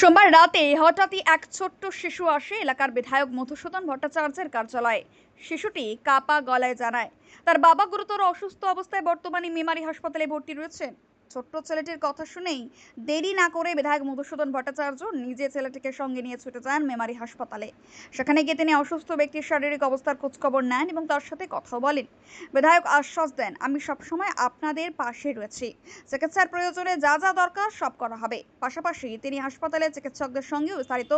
সোমবার রাতে হঠাৎই এক ছোট্ট শিশু আসে এলাকার বিধায়ক মধুসূদন ভট্টাচার্যের কার্যালয়ে। শিশুটি কাপা গলায় জানায়, তার বাবা গুরুতর অসুস্থ অবস্থায় বর্তমানে মেমারি হাসপাতালে ভর্তি রয়েছেন। ছোট্ট ছেলেটির কথা শুনেই দেরি না করে বিধায়ক মধুসূদন ভট্টাচার্য নিজে ছেলেটিকে সঙ্গে নিয়ে ছুটে যান মেমারি হাসপাতালে। সেখানে গিয়ে তিনি অসুস্থ ব্যক্তির শারীরিক অবস্থার খোঁজখবর নেন এবং তার সাথে কথাও বলেন। বিধায়ক আশ্বাস দেন, আমি সবসময় আপনাদের পাশে রয়েছি। চিকিৎসার প্রয়োজনে যা যা দরকার সব করা হবে। পাশাপাশি তিনি হাসপাতালে চিকিৎসকদের সঙ্গে বিস্তারিত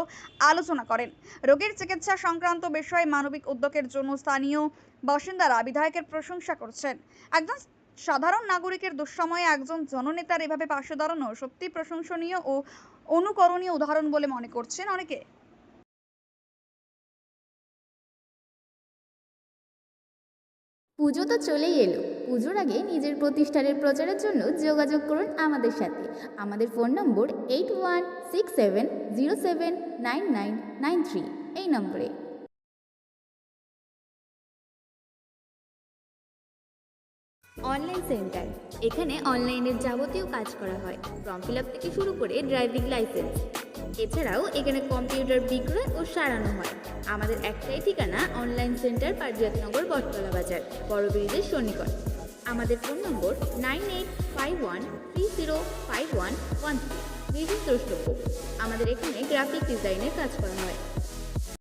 আলোচনা করেন। রোগীর চিকিৎসা সংক্রান্ত বিষয়ে মানবিক উদ্যোগের জন্য স্থানীয় বাসিন্দারা বিধায়কের প্রশংসা করছেন। একজন সাধারণ নাগরিকের দুঃসময়ে একজন জননেতার এভাবে পাশে দাঁড়ানো সত্যি প্রশংসনীয় ও অনুকরণীয় উদাহরণ বলে মনে করছেন অনেকে। পুজো তো চলেই এলো। পুজোর আগে নিজের প্রতিষ্ঠানের প্রচারের জন্য যোগাযোগ করুন আমাদের সাথে। আমাদের phone number eight one six seven zero seven nine nine nine three এই নম্বরে। Online centre. এখানে অনলাইনের যাবতীয় কাজ করা হয়। ফর্ম ফিল আপ থেকে শুরু করে ড্রাইভিং লাইসেন্স। এছাড়াও এখানে কম্পিউটার বিক্রয় ও সারানো হয়। আমাদের একটাই ঠিকানা অনলাইন সেন্টার পারিজাতনগর বটতলা বাজার বড় ব্রিজের সন্নিকট। আমাদের phone number nine eight five one three zero five one one three. বিশেষ দ্রষ্টব্য, আমাদের এখানে গ্রাফিক ডিজাইনের কাজ করা হয়।